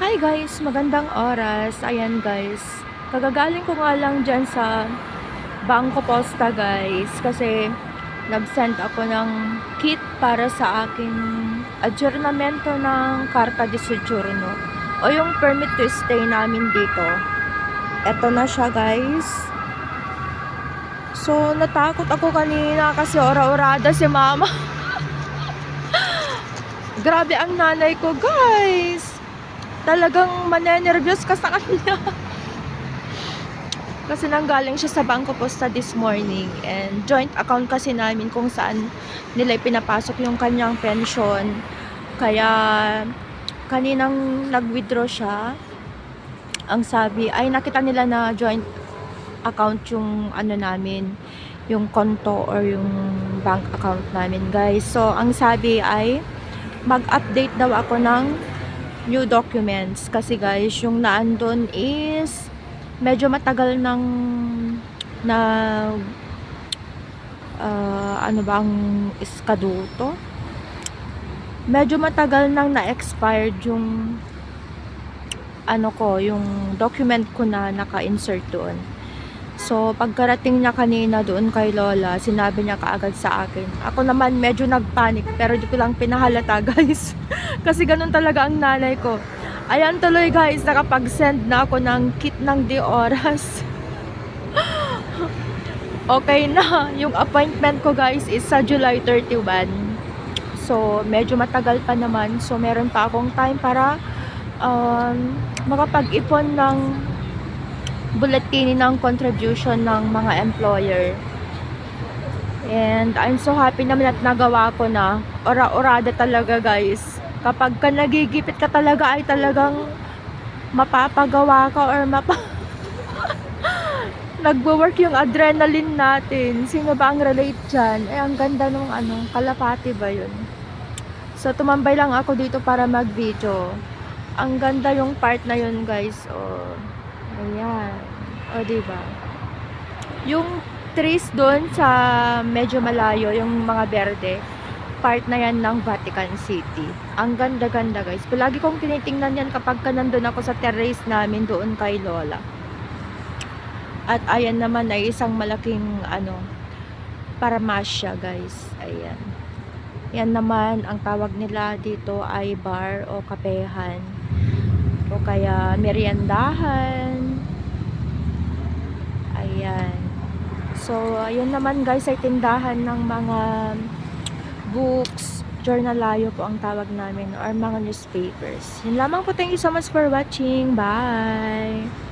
Hi guys, magandang oras. Ayan guys, kagagaling ko nga lang dyan sa Bangko Posta guys kasi nag-send ako ng kit para sa aking adjournamento ng Carta de Sojourno o yung permit to stay namin dito. Eto na siya guys. So, natakot ako kanina kasi ora-orada si mama. Grabe ang nanay ko guys talagang manenervyos ka sa kanya. kasi nanggaling siya sa Bangko Posta this morning and joint account kasi namin kung saan nila pinapasok yung kanyang pension. Kaya kaninang nag-withdraw siya, ang sabi ay nakita nila na joint account yung ano namin, yung konto or yung bank account namin guys. So ang sabi ay mag-update daw ako ng new documents. Kasi guys yung naandun is medyo matagal ng na ah, ano ba ang iskaduto? Medyo matagal nang na-expired yung ano ko yung document ko na naka-insert doon So, pagkarating niya kanina doon kay Lola, sinabi niya kaagad sa akin. Ako naman medyo nagpanik, pero di ko lang pinahalata, guys. Kasi ganun talaga ang nanay ko. Ayan tuloy, guys, nakapag-send na ako ng kit ng di oras. okay na. Yung appointment ko, guys, is sa July 31. So, medyo matagal pa naman. So, meron pa akong time para um, makapag-ipon ng bulletini ng contribution ng mga employer. And I'm so happy naman at nagawa ko na. Ora-orada talaga guys. Kapag ka nagigipit ka talaga ay talagang mapapagawa ka or mapa... Nagwo-work yung adrenaline natin. Sino ba ang relate dyan? Eh, ang ganda nung ano, kalapati ba yun? So, tumambay lang ako dito para mag-video. Ang ganda yung part na yun, guys. Oh. Ayan. O, diba? Yung trees doon sa medyo malayo, yung mga berde, part na yan ng Vatican City. Ang ganda-ganda, guys. Palagi kong tinitingnan yan kapag ka nandun ako sa terrace namin doon kay Lola. At ayan naman ay isang malaking, ano, paramasya, guys. Ayan. Yan naman, ang tawag nila dito ay bar o kapehan o kaya meriendahan. Ayan. So, ayun naman guys ay tindahan ng mga books, journalayo po ang tawag namin or mga newspapers. Yun lamang po. Thank you so much for watching. Bye!